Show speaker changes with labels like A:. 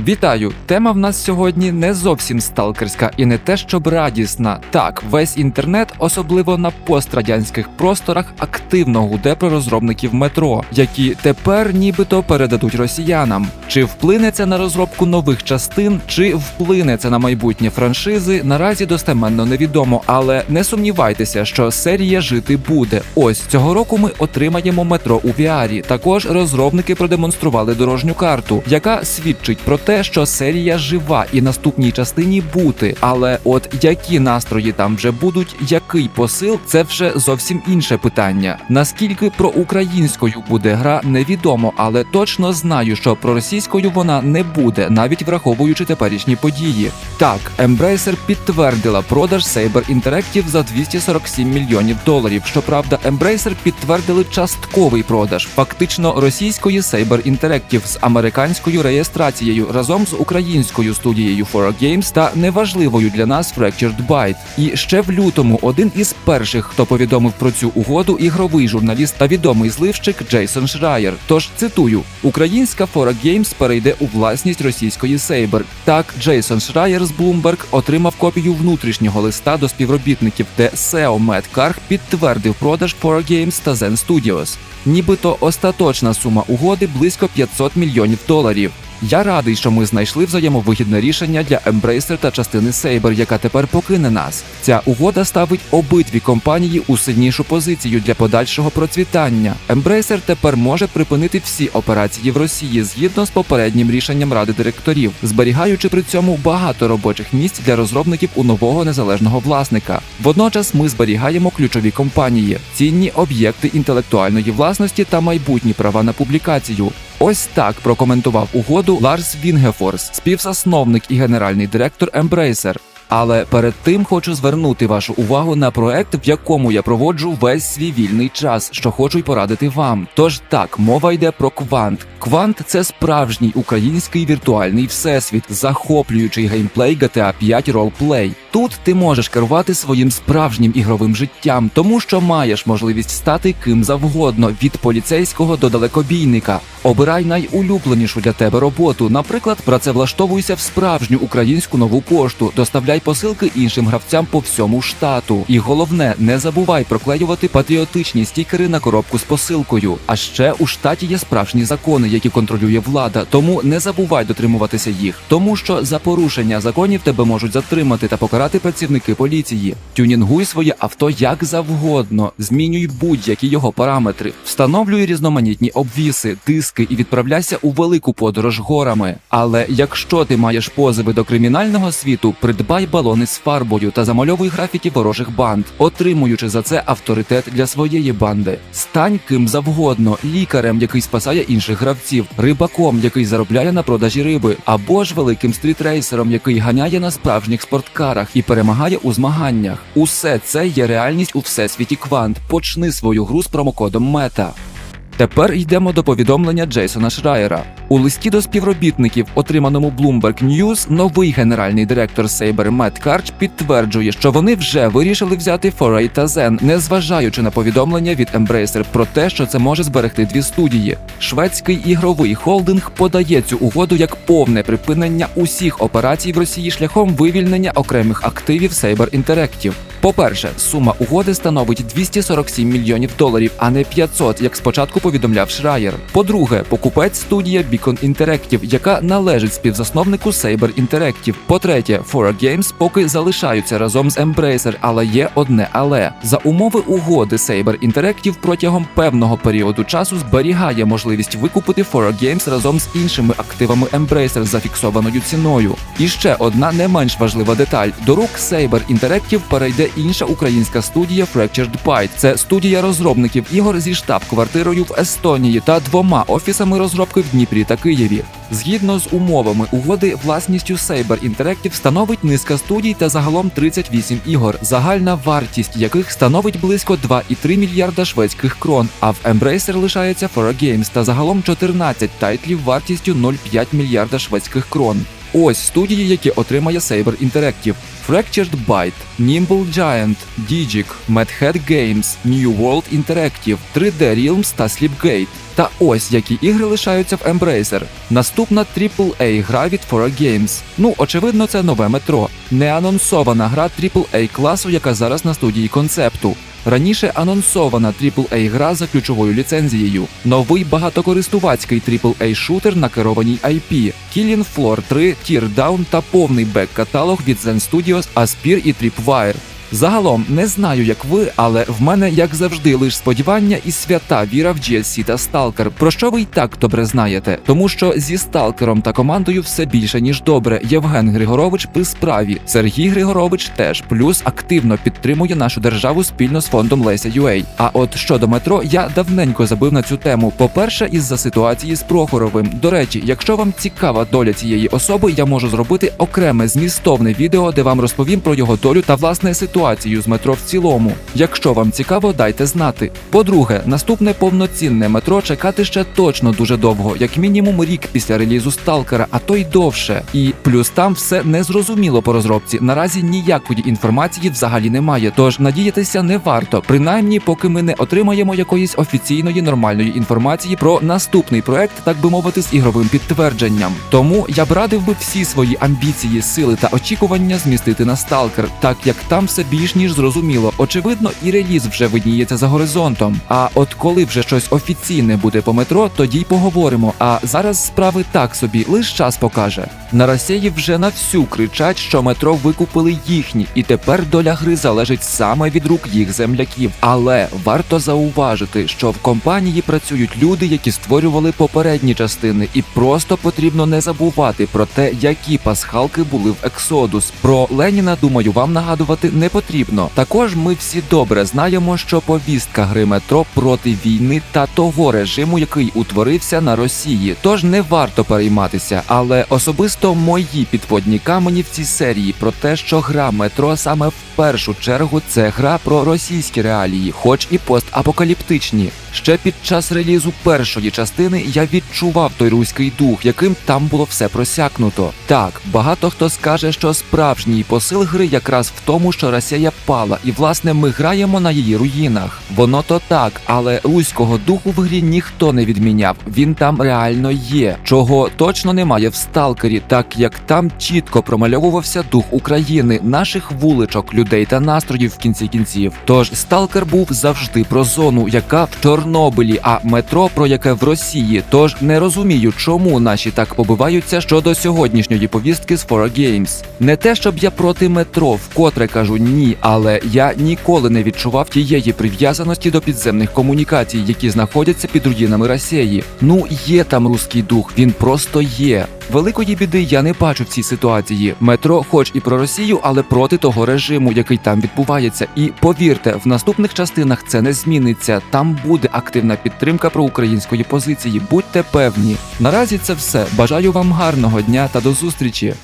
A: Вітаю! Тема в нас сьогодні не зовсім сталкерська і не те, щоб радісна. Так, весь інтернет, особливо на пострадянських просторах, активно гуде про розробників метро, які тепер нібито передадуть росіянам. Чи вплине це на розробку нових частин, чи вплине це на майбутнє франшизи, наразі достеменно невідомо, але не сумнівайтеся, що серія жити буде. Ось цього року ми отримаємо метро у VR. Також розробники продемонстрували дорожню карту, яка свідчить про те, що серія жива і наступній частині бути. Але от які настрої там вже будуть, який посил, це вже зовсім інше питання. Наскільки про українською буде гра, невідомо, але точно знаю, що про російською вона не буде, навіть враховуючи теперішні події. Так, Embracer підтвердила продаж Saber Interactive за 247 мільйонів доларів. Щоправда, Embracer підтвердили частковий продаж, фактично російської Saber Interactive з американською реєстрацією разом з українською студією 4 Games та неважливою для нас Fractured Byte. І ще в лютому один із перших, хто повідомив про цю угоду, ігровий журналіст та відомий зливщик Джейсон Шрайер. Тож цитую: Українська 4 Games перейде у власність російської Saber. Так, Джейсон Шрайер з Bloomberg отримав копію внутрішнього листа до співробітників, де SEO Мет Карх підтвердив продаж 4 Games та Zen Studios. Нібито остаточна сума угоди близько 500 мільйонів доларів. Я радий, що ми знайшли взаємовигідне рішення для Embracer та частини Saber, яка тепер покине нас. Ця угода ставить обидві компанії у сильнішу позицію для подальшого процвітання. Embracer тепер може припинити всі операції в Росії згідно з попереднім рішенням ради директорів, зберігаючи при цьому багато робочих місць для розробників у нового незалежного власника. Водночас ми зберігаємо ключові компанії, цінні об'єкти інтелектуальної власності та майбутні права на публікацію. Ось так прокоментував угоду Ларс Вінгефорс, співзасновник і генеральний директор Embracer. Але перед тим хочу звернути вашу увагу на проект, в якому я проводжу весь свій вільний час, що хочу й порадити вам. Тож так, мова йде про квант. Квант це справжній український віртуальний всесвіт, захоплюючий геймплей GTA 5 ролплей. Тут ти можеш керувати своїм справжнім ігровим життям, тому що маєш можливість стати ким завгодно від поліцейського до далекобійника. Обирай найулюбленішу для тебе роботу. Наприклад, працевлаштовуйся в справжню українську нову пошту, доставляй посилки іншим гравцям по всьому штату. І головне, не забувай проклеювати патріотичні стікери на коробку з посилкою. А ще у штаті є справжні закони, які контролює влада. Тому не забувай дотримуватися їх, тому що за порушення законів тебе можуть затримати та покарати працівники поліції. Тюнінгуй своє авто як завгодно, змінюй будь-які його параметри, встановлюй різноманітні обвіси, диски і відправляйся у велику подорож горами. Але якщо ти маєш позиви до кримінального світу, придбай балони з фарбою та замальовуй графіті ворожих банд, отримуючи за це авторитет для своєї банди. Стань ким завгодно, лікарем, який спасає інших гравців, рибаком, який заробляє на продажі риби, або ж великим стрітрейсером, який ганяє на справжніх спорткарах і перемагає у змаганнях. Усе це є реальність у всесвіті квант. Почни свою гру з промокодом мета. Тепер йдемо до повідомлення Джейсона Шрайера. У листі до співробітників, отриманому Bloomberg News, новий генеральний директор Saber Мет Карч підтверджує, що вони вже вирішили взяти Foray та Zen, незважаючи на повідомлення від Embracer про те, що це може зберегти дві студії. Шведський ігровий холдинг подає цю угоду як повне припинення усіх операцій в Росії шляхом вивільнення окремих активів Saber Interactive. По-перше, сума угоди становить 247 мільйонів доларів, а не 500, як спочатку повідомляв Шрайер. По-друге, покупець студія Beacon Interactive, яка належить співзасновнику Saber Interactive. По-третє, 4 Games поки залишаються разом з Embracer, але є одне але за умови угоди Saber Interactive протягом певного періоду часу зберігає можливість викупити 4 Games разом з іншими активами Embracer за фіксованою ціною. І ще одна не менш важлива деталь: до рук Saber Interactive перейде інша українська студія Fractured Byte. Це студія розробників ігор зі штаб-квартирою в Естонії та двома офісами розробки в Дніпрі та Києві. Згідно з умовами угоди, власністю Saber Interactive становить низка студій та загалом 38 ігор, загальна вартість яких становить близько 2,3 мільярда шведських крон. А в Embracer лишається 4 Games та загалом 14 тайтлів вартістю 0,5 мільярда шведських крон. Ось студії, які отримає Saber Interactive. Fractured Byte, Nimble Giant, Digic, Mad Hat Games, New World Interactive, 3D Realms та Slipgate. Та ось які ігри лишаються в Embracer. Наступна AAA гра від 4Games. Ну, очевидно, це нове метро. Неанонсована гра AAA класу, яка зараз на студії концепту. Раніше анонсована AAA гра за ключовою ліцензією. Новий багатокористувацький AAA шутер на керованій IP, Killing Floor 3, Teardown та повний бек-каталог від Zen Studios, Aspir і Tripwire. Загалом не знаю, як ви, але в мене, як завжди, лиш сподівання і свята віра в GSC та Stalker, про що ви й так добре знаєте. Тому що зі Сталкером та командою все більше ніж добре. Євген Григорович при справі. Сергій Григорович теж плюс активно підтримує нашу державу спільно з фондом Леся UA. А от щодо метро, я давненько забив на цю тему. По-перше, із-за ситуації з Прохоровим. До речі, якщо вам цікава доля цієї особи, я можу зробити окреме змістовне відео, де вам розповім про його долю та власне ситуацію з метро в цілому. Якщо вам цікаво, дайте знати. По-друге, наступне повноцінне метро чекати ще точно дуже довго, як мінімум рік після релізу Сталкера, а то й довше. І плюс там все незрозуміло по розробці. Наразі ніякої інформації взагалі немає. Тож надіятися не варто, принаймні, поки ми не отримаємо якоїсь офіційної нормальної інформації про наступний проект, так би мовити, з ігровим підтвердженням. Тому я б радив би всі свої амбіції, сили та очікування змістити на Сталкер, так як там все більш ніж зрозуміло. Очевидно, і реліз вже видніється за горизонтом. А от коли вже щось офіційне буде по метро, тоді й поговоримо. А зараз справи так собі, лиш час покаже. На Росії вже на всю кричать, що метро викупили їхні, і тепер доля гри залежить саме від рук їх земляків. Але варто зауважити, що в компанії працюють люди, які створювали попередні частини, і просто потрібно не забувати про те, які пасхалки були в Ексодус. Про Леніна, думаю, вам нагадувати не потрібно. Також ми всі добре знаємо, що повістка гри метро проти війни та того режиму, який утворився на Росії. Тож не варто перейматися, але особисто мої підводні камені в цій серії про те, що гра метро саме в першу чергу це гра про російські реалії, хоч і постапокаліптичні. Ще під час релізу першої частини я відчував той руський дух, яким там було все просякнуто. Так, багато хто скаже, що справжній посил гри якраз в тому, що Росія пала, і власне ми граємо на її руїнах. Воно то так, але руського духу в грі ніхто не відміняв. Він там реально є, чого точно немає в сталкері, так як там чітко промальовувався дух України, наших вуличок, людей та настроїв в кінці кінців. Тож сталкер був завжди про зону, яка в Чорнобилі, а метро про яке в Росії. Тож не розумію, чому наші так побиваються щодо сьогоднішньої повістки з 4Games. Не те, щоб я проти метро, вкотре кажу ні, але я ніколи не відчував тієї прив'язаності до підземних комунікацій, які знаходяться під руїнами Росії. Ну є там руський дух, він просто є. Великої біди я не бачу в цій ситуації. Метро, хоч і про Росію, але проти того режиму, який там відбувається. І повірте, в наступних частинах це не зміниться. Там буде активна підтримка проукраїнської позиції. Будьте певні. Наразі це все. Бажаю вам гарного дня та до зустрічі.